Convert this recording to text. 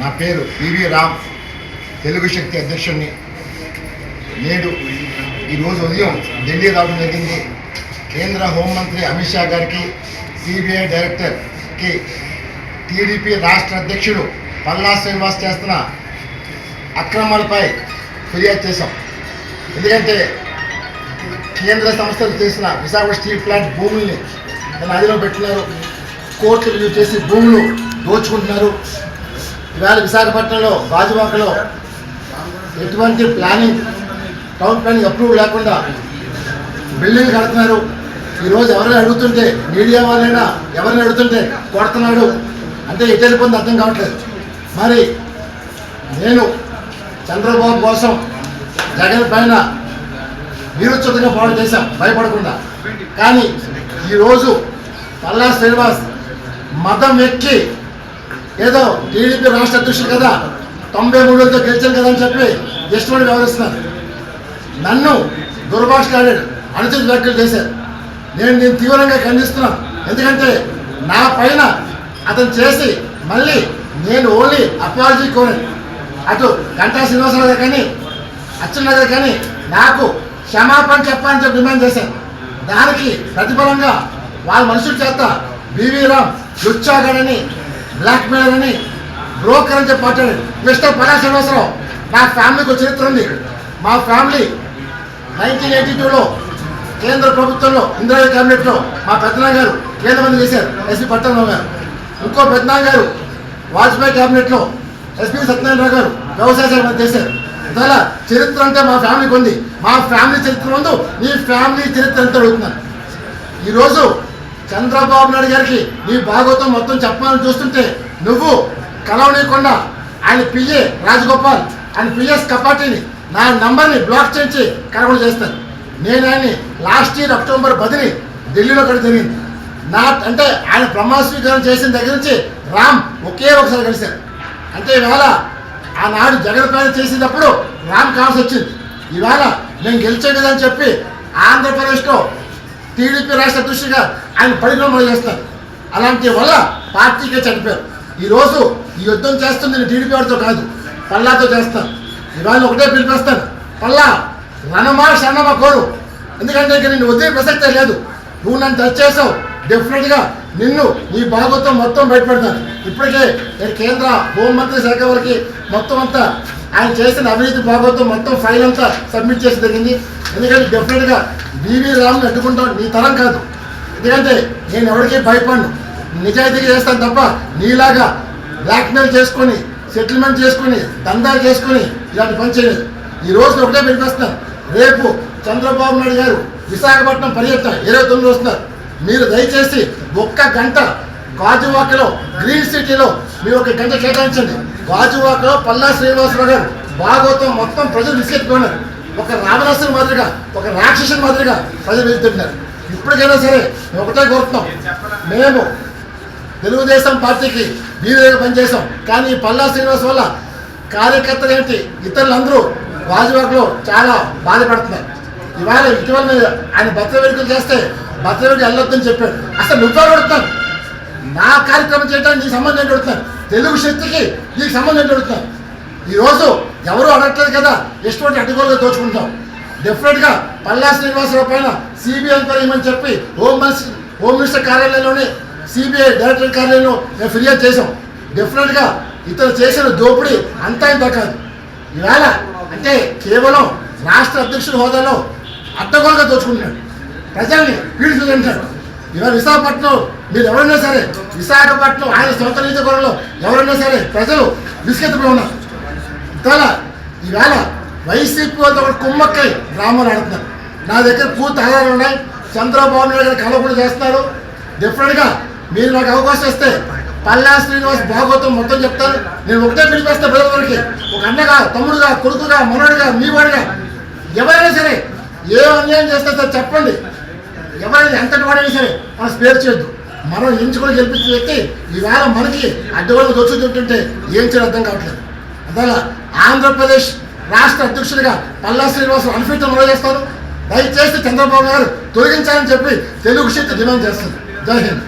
నా పేరు పివి రామ్ తెలుగు శక్తి అధ్యక్షుడిని. నేడు ఈరోజు ఉదయం ఢిల్లీ రావడం జరిగింది. కేంద్ర హోంమంత్రి అమిత్ షా గారికి సిబిఐ డైరెక్టర్కి టీడీపీ రాష్ట్ర అధ్యక్షుడు పల్లా శ్రీనివాస్ చేస్తున్న అక్రమాలపై ఫిర్యాదు చేశాం. ఎందుకంటే కేంద్ర సంస్థలు చేసిన విశాఖ స్టీల్ ప్లాంట్ భూముల్ని తన అదిలో పెట్టినారు. కోర్టులు చేసి భూములు దోచుకుంటున్నారు. ఇవాళ విశాఖపట్నంలో గాజువాకలో ఎటువంటి ప్లానింగ్ టౌన్ ప్లానింగ్ అప్రూవ్ లేకుండా బిల్డింగ్ కడుతున్నారు. ఈరోజు ఎవరైనా అడుగుతుంటే మీడియా వాళ్ళైనా ఎవరైనా అడుగుతుంటే కొడుతున్నాడు. అంటే ఎటు వెళ్ళిపోయింది అర్థం కావట్లేదు. మరి నేను చంద్రబాబు కోసం జగన్ పైన వీరోచితంగా పోవడం చేశాం. భయపడకుండా. కానీ ఈరోజు పల్లా శ్రీనివాస్ మతం ఎక్కి ఏదో టీడీపీ రాష్ట్ర అధ్యక్షుడు కదా తొంభై మూడులతో గెలిచాను కదా అని చెప్పి ఇష్టపడి వ్యవహరిస్తున్నారు. నన్ను దుర్భాషలాడాడు అనుచిత వ్యాఖ్యలు చేశారు. నేను నేను తీవ్రంగా ఖండిస్తున్నాను. ఎందుకంటే నా పైన అతను చేసి మళ్ళీ నేను ఓన్లీ అపాలజీ కోరి అటు గంటా శ్రీనివాసరావు గారు కానీ అచ్చెన్న గారు కానీ నాకు క్షమాపణ చెప్పాలని చెప్పి డిమాండ్ చేశాను దానికి ప్రతిఫలంగా వాళ్ళ మనుషుల చేత బీవీ రామ్ లుచ్చాగాడని బ్లాక్ మెయిల్ అని బ్రోకర్ అని చెప్పి మాట్లాడాడు. మిస్టర్ పరా శ్రీనివాసరావు నా ఫ్యామిలీకి ఒక చరిత్ర ఉంది. మా ఫ్యామిలీ నైన్టీన్ ఎయిటీ టూలో కేంద్ర ప్రభుత్వంలో ఇందిరా క్యాబినెట్లో మా పెద్దనాన్న గారు కేంద్ర మంత్రి చేశారు. ఎస్పీ పట్టణరావు గారు. ఇంకో పెద్దనాన్న గారు వాజ్పేయి క్యాబినెట్లో ఎస్పీ సత్యనారాయణ గారు వ్యవసాయ శాఖ మంత్రి చేశారు. ఇవాళ చరిత్ర అంటే మా ఫ్యామిలీకి ఉంది. మా ఫ్యామిలీ చరిత్ర ముందు నీ ఫ్యామిలీ చరిత్ర ఎంత అడుగుతున్నాను. ఈరోజు చంద్రబాబు నాయుడు గారికి నీ భాగవతం మొత్తం చెప్పాలని చూస్తుంటే నువ్వు కలవనీయకుండా ఆయన పిఏ రాజగోపాల్ ఆయన పిఎస్ కపాటిని నా నంబర్ని బ్లాక్ చేయించి కలవడం చేస్తాను. నేను ఆయన్ని లాస్ట్ ఇయర్ అక్టోబర్ పదిని ఢిల్లీలో కూడా జరిగింది. నా అంటే ఆయన ప్రమాణ స్వీకారం చేసిన దగ్గర నుంచి రామ్ ఒకే ఒకసారి కలిశారు. అంటే ఇవాళ ఆనాడు జగన్ ప్రయాణం చేసేటప్పుడు రామ్ కావాల్సి వచ్చింది. ఇవాళ నేను గెలిచే కదా అని చెప్పి ఆంధ్రప్రదేశ్లో టీడీపీ రాష్ట్ర అధ్యక్షుడిగా ఆయన పరిగణన చేస్తారు. అలాంటి వల్ల పార్టీకే చనిపోయారు. ఈరోజు ఈ యుద్ధం చేస్తుంది నేను టీడీపీ వాడితో కాదు పల్లాతో చేస్తాను ఇవాళ ఒకటే పిలిపిస్తాను పల్లా రణమా షన్నమా కోరు. ఎందుకంటే ఇక నిన్ను వదిలే ప్రసక్తే లేదు. నువ్వు నన్ను టచ్ చేసావు. డెఫినెట్గా నిన్ను నీ భాగవతం మొత్తం బయటపెడతాను ఇప్పటికే నేను కేంద్ర హోంమంత్రి శాఖ వారికి మొత్తం అంతా ఆయన చేసిన అవినీతి భాగవతం మొత్తం ఫైల్ అంతా సబ్మిట్ చేసి జరిగింది. ఎందుకంటే డెఫినెట్గా బీవీ రామ్ని అడ్డుకుంటాం నీ తరం కాదు. ఎందుకంటే నేను ఎవరికి భయపడను. నిజాయితీగా చేస్తాను తప్ప నీలాగా బ్లాక్మెయిల్ చేసుకొని సెటిల్మెంట్ చేసుకొని దందాలు చేసుకొని ఇలాంటి పని చేయలేదు. ఈ రోజు ఒకటే పిలిపిస్తున్నాను రేపు చంద్రబాబు నాయుడు గారు విశాఖపట్నం పర్యటన ఇరవై తొమ్మిది వస్తున్నారు. మీరు దయచేసి ఒక్క గంట గాజువాకలో గ్రీన్ సిటీలో మీరు ఒక గంట కేటాయించండి. గాజువాకలో పల్లా శ్రీనివాసరావు గారు భాగవతం మొత్తం ప్రజలు విసిగెత్తుకున్నారు. ఒక రావణాసుని మాదిరిగా ఒక రాక్షసుని మాదిరిగా ప్రజలు వెళ్తున్నారు ఇప్పటికైనా సరే మేము ఒకటే కోరుతున్నాం. మేము తెలుగుదేశం పార్టీకి వీరుగా పనిచేసాం కానీ ఈ పల్లా శ్రీనివాస్ వల్ల కార్యకర్తలు ఏంటి? ఇతరులందరూ వాజువాకలో చాలా బాధపడుతున్నారు. ఇవాళ ఇటీవల మీద ఆయన భద్ర వేడుకలు చేస్తే భద్ర వేడుక వెళ్ళొద్దని చెప్పాడు. అసలు నువ్వే కొడుతున్నాను నా కార్యక్రమం చేయడానికి నీకు సంబంధం ఏంటి తెలుగు శక్తికి నీకు సంబంధం ఏంటి ఈరోజు ఎవరు అడగట్లేదు కదా? ఎటువంటి అడ్డుగోలుగా దోచుకుంటాం డెఫినెట్గా పల్లా శ్రీనివాసరావు పైన సిబిఐ ఎంక్వైరీ ఇవ్వమని చెప్పి హోమ్ మినిస్టర్ హోమ్ మినిస్టర్ కార్యాలయంలోనే సిబిఐ డైరెక్టర్ కార్యాలయంలో మేము ఫిర్యాదు చేసాం డెఫినెట్గా ఇతను చేసిన దోపిడీ అంతా ఇంత కాదు. ఇవాళ అంటే కేవలం రాష్ట్ర అధ్యక్షుడి హోదాలో అడ్డగోలుగా దోచుకుంటున్నాడు. ప్రజల్ని పీడిస్తుంటాడు ఇవాళ విశాఖపట్నం మీరు ఎవరైనా సరే విశాఖపట్నం ఆయన సొంత నియోజకవర్గంలో ఎవరైనా సరే ప్రజలు బిస్కెత్తులో ఉన్నారు. ఇవాళ ఈవేళ వైసీపీ వాళ్ళతో ఒక కుమ్మక్కై డ్రామాలు ఆడుతున్నారు. నా దగ్గర పూర్తి ఆధారాలు ఉన్నాయి. చంద్రబాబు నాయుడు గారు కలవకుండా చేస్తున్నారు. డిఫరెంట్గా మీరు నాకు అవకాశం ఇస్తే పల్లా శ్రీనివాస్ భాగవతం మొత్తం చెప్తారు నేను ఒకటే పిలిపిస్తాను ప్రజలకి ఒక అన్నగా తమ్ముడుగా కొడుకుగా మనోడిగా మీవాడిగా. ఎవరైనా సరే ఏ అన్యాయం చేస్తే సార్ చెప్పండి. ఎవరైనా ఎంతటి వాడైనా సరే మనం స్పేర్ చేయొద్దు. మనం ఎంచుకొని గెలిపించిన వ్యక్తి ఈవేళ మనకి అడ్డగోలు దొచ్చుతుంటుంటే ఏం చేయడం అర్థం కావట్లేదు. అందువల్ల ఆంధ్రప్రదేశ్ రాష్ట్ర అధ్యక్షుడిగా పల్లా శ్రీనివాసరావు అన్ఫిట్ అమలు చేస్తారు. దయచేసి చంద్రబాబు గారు తొలగించాలని చెప్పి తెలుగు శక్తి డిమాండ్ చేస్తుంది. జై హింద్.